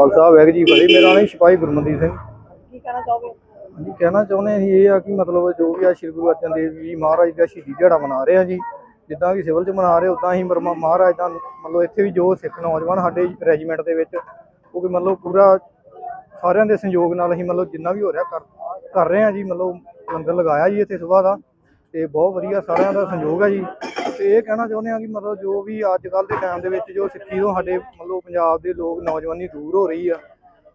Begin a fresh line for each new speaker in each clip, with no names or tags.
ਖਾਲਸਾ ਵਾਹਿਗੁਰੂ ਜੀ ਫਤਿਹ। ਮੇਰਾ ਨਾਮ ਸਿਪਾਹੀ ਗੁਰਮਨਦੀਪ ਸਿੰਘ।
ਕੀ ਕਹਿਣਾ ਚਾਹੋਗੇ?
ਹਾਂਜੀ ਕਹਿਣਾ ਚਾਹੁੰਦੇ ਅਸੀਂ ਇਹ ਆ ਕਿ ਮਤਲਬ ਜੋ ਵੀ ਆ ਸ਼੍ਰੀ ਗੁਰੂ ਅਰਜਨ ਦੇਵ ਜੀ ਮਹਾਰਾਜ ਦਾ ਸ਼ਹੀਦੀ ਦਿਹਾੜਾ ਮਨਾ ਰਹੇ ਆ ਜੀ ਜਿੱਦਾਂ ਕਿ ਸਿਵਲ 'ਚ ਮਨਾ ਰਹੇ ਉਦਾਂ ਹੀ ਮਹਾਰਾਜ ਦਾ ਮਤਲਬ ਇੱਥੇ ਵੀ ਜੋ ਸਿੱਖ ਨੌਜਵਾਨ ਸਾਡੇ ਰੈਜੀਮੈਂਟ ਦੇ ਵਿੱਚ ਉਹ ਵੀ ਮਤਲਬ ਪੂਰਾ ਸਾਰਿਆਂ ਦੇ ਸੰਯੋਗ ਨਾਲ ਅਸੀਂ ਮਤਲਬ ਜਿੰਨਾ ਵੀ ਹੋ ਰਿਹਾ ਕਰ ਕਰ ਰਹੇ ਆ ਜੀ ਮਤਲਬ ਲੰਗਰ ਲਗਾਇਆ ਜੀ ਇੱਥੇ ਸਵੇਰ ਦਾ ਤੇ ਬਹੁਤ ਵਧੀਆ ਸਾਰਿਆਂ ਦਾ ਸੰਯੋਗ ਹੈ ਜੀ। ਤੇ ਇਹ ਕਹਿਣਾ ਚਾਹੁੰਦੇ ਆ ਕਿ ਮਤਲਬ ਜੋ ਵੀ ਅੱਜ ਕੱਲ ਦੇ ਟਾਈਮ ਦੇ ਵਿੱਚ ਜੋ ਸਿੱਖੀ ਤੋਂ ਸਾਡੇ ਮਤਲਬ ਪੰਜਾਬ ਦੇ ਲੋਕ, ਨੌਜਵਾਨੀ ਦੂਰ ਹੋ ਰਹੀ ਆ,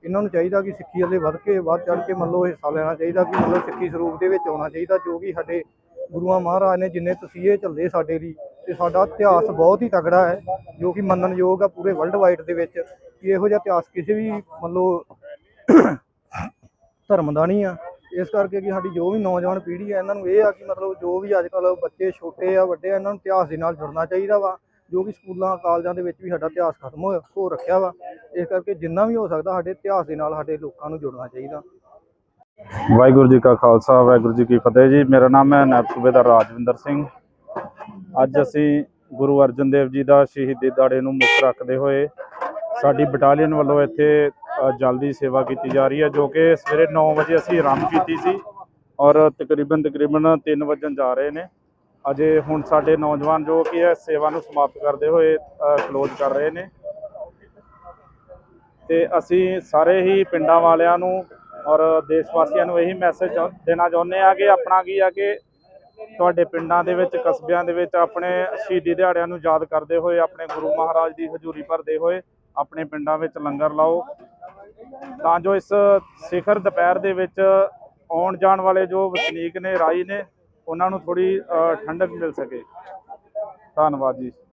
ਇਹਨਾਂ ਨੂੰ ਚਾਹੀਦਾ ਕਿ ਸਿੱਖੀ ਵਾਲੇ ਵੱਧ ਕੇ, ਵੱਧ ਚੜ ਕੇ ਮਤਲਬ ਹਿੱਸਾ ਲੈਣਾ ਚਾਹੀਦਾ ਕਿ ਮਤਲਬ ਸਿੱਖੀ ਸਰੂਪ ਦੇ ਵਿੱਚ ਆਉਣਾ ਚਾਹੀਦਾ, ਜੋ ਕਿ ਸਾਡੇ ਗੁਰੂਆਂ ਮਹਾਰਾਜ ਨੇ ਜਿੰਨੇ ਤਸੀਹੇ ਝੱਲੇ ਸਾਡੇ ਲਈ, ਤੇ ਸਾਡਾ ਇਤਿਹਾਸ ਬਹੁਤ ਹੀ ਤਗੜਾ ਹੈ, ਜੋ ਕਿ ਮੰਨਣਯੋਗ ਆ ਪੂਰੇ ਵਰਲਡ ਵਾਈਡ ਦੇ ਵਿੱਚ, ਕਿ ਇਹੋ ਜਿਹਾ ਇਤਿਹਾਸ ਕਿਸੇ ਵੀ ਮਤਲਬ ਧਰਮ ਦਾ ਨਹੀਂ ਆ। ਇਸ ਕਰਕੇ ਕਿ ਸਾਡੀ ਜੋ ਵੀ ਨੌਜਵਾਨ ਪੀੜ੍ਹੀ ਹੈ, ਇਹਨਾਂ ਨੂੰ ਇਹ ਆ ਕਿ ਮਤਲਬ ਜੋ ਵੀ ਅੱਜ ਕੱਲ੍ਹ ਬੱਚੇ ਛੋਟੇ ਆ, ਵੱਡੇ ਆ, ਇਹਨਾਂ ਨੂੰ ਇਤਿਹਾਸ ਦੇ ਨਾਲ ਜੁੜਨਾ ਚਾਹੀਦਾ ਵਾ, ਜੋ ਕਿ ਸਕੂਲਾਂ, ਕਾਲਜਾਂ ਦੇ ਵਿੱਚ ਵੀ ਸਾਡਾ ਇਤਿਹਾਸ ਖਤਮ ਹੋ ਹੋ ਰੱਖਿਆ ਵਾ। ਇਸ ਕਰਕੇ ਜਿੰਨਾ ਵੀ ਹੋ ਸਕਦਾ ਸਾਡੇ ਇਤਿਹਾਸ ਦੇ ਨਾਲ ਸਾਡੇ ਲੋਕਾਂ ਨੂੰ ਜੁੜਨਾ ਚਾਹੀਦਾ।
ਵਾਹਿਗੁਰੂ ਜੀ ਕਾ ਖਾਲਸਾ, ਵਾਹਿਗੁਰੂ ਜੀ ਕੀ ਫਤਿਹ ਜੀ। ਮੇਰਾ ਨਾਮ ਹੈ ਨਾਇਬ ਸੂਬੇਦਾਰ ਰਾਜਵਿੰਦਰ ਸਿੰਘ। ਅੱਜ ਅਸੀਂ ਗੁਰੂ ਅਰਜਨ ਦੇਵ ਜੀ ਦਾ ਸ਼ਹੀਦੀ ਦਾੜੇ ਨੂੰ ਮੁੱਖ ਰੱਖਦੇ ਹੋਏ ਸਾਡੀ ਬਟਾਲੀਅਨ ਵੱਲੋਂ ਇੱਥੇ ਜਲਦੀ ਸੇਵਾ ਕੀਤੀ ਜਾ ਰਹੀ ਹੈ, ਜੋ ਕਿ ਸਵੇਰੇ 9 ਵਜੇ ਅਸੀਂ ਆਰੰਭ ਕੀਤੀ ਸੀ ਔਰ ਤਕਰੀਬਨ ਤਕਰੀਬਨ 3 ਵਜਣ ਜਾ ਰਹੇ ਨੇ। ਅਜੇ ਹੁਣ ਸਾਡੇ ਨੌਜਵਾਨ ਜੋ ਕਿ ਹੈ, ਸੇਵਾ ਨੂੰ ਸਮਾਪਤ ਕਰਦੇ ਹੋਏ ਕਲੋਜ਼ ਕਰ ਰਹੇ ਨੇ। ਤੇ ਅਸੀਂ ਸਾਰੇ ਹੀ ਪਿੰਡਾਂ ਵਾਲਿਆਂ ਨੂੰ ਔਰ ਦੇਸ਼ ਵਾਸੀਆਂ ਨੂੰ ਇਹੀ ਮੈਸੇਜ ਦੇਣਾ ਚਾਹੁੰਦੇ ਆ ਕਿ ਆਪਣਾ ਕੀ ਆ ਕਿ ਤੁਹਾਡੇ ਪਿੰਡਾਂ ਦੇ ਵਿੱਚ, ਕਸਬਿਆਂ ਦੇ ਵਿੱਚ ਆਪਣੇ ਸ਼ਹੀਦੀ ਦਿਹਾੜਿਆਂ ਨੂੰ ਯਾਦ ਕਰਦੇ ਹੋਏ, ਆਪਣੇ ਗੁਰੂ ਮਹਾਰਾਜ ਦੀ ਹਜ਼ੂਰੀ ਭਰਦੇ ਹੋਏ, ਆਪਣੇ ਪਿੰਡਾਂ ਵਿੱਚ ਲੰਗਰ ਲਾਓ। ਤਾਂ ਜੋ ਇਸ ਸਿਖਰ ਦੁਪਹਿਰ ਦੇ ਵਿੱਚ ਆਉਣ ਜਾਣ ਵਾਲੇ ਜੋ ਵਸਨੀਕ ਨੇ ਰਾਈ ਨੇ, ਉਹਨਾਂ ਨੂੰ ਥੋੜੀ ਠੰਡਕ ਮਿਲ ਸਕੇ। ਧੰਨਵਾਦ ਜੀ।